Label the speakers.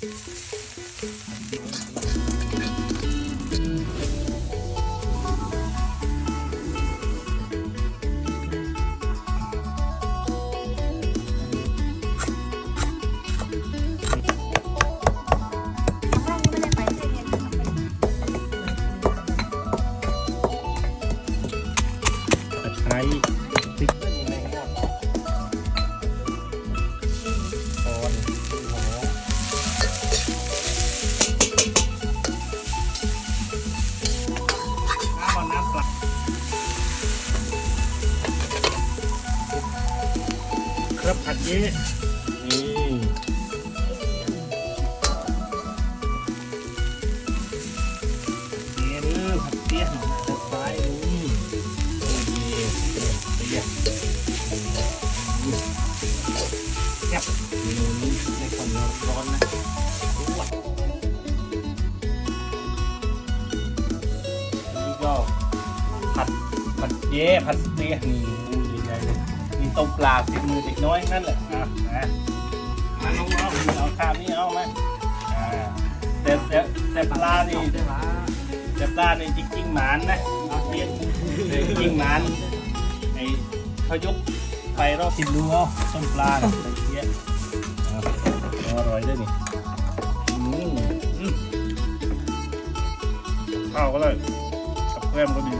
Speaker 1: ต ครับผัดเย้นี่เย้เด้อผัดเตี้ยนผัดไฟนี่โอ้ยเตี้ยแซ่บเมนูนี้ในความร้อนๆนะอ้วนนี่ก็ผัดผัดเย้ผัดเตี้ยนี่ ต้มปลาฝีมือเด็กน้อยนั่นแหละอะนะมาน้องๆเอาข้าวนี้เอาไหมอ่าแต่แต่แต่ปลานี่แต่ปลาในจริงๆหมานนะเรียนจริงหมานไอ้เขายกไปรอบสิบดูเอาส้มปลาเนี่ยไอ้เจี๊ยอร่อยด้วยนี่อืมข้าวก็เลยกับแกล้มก็ดี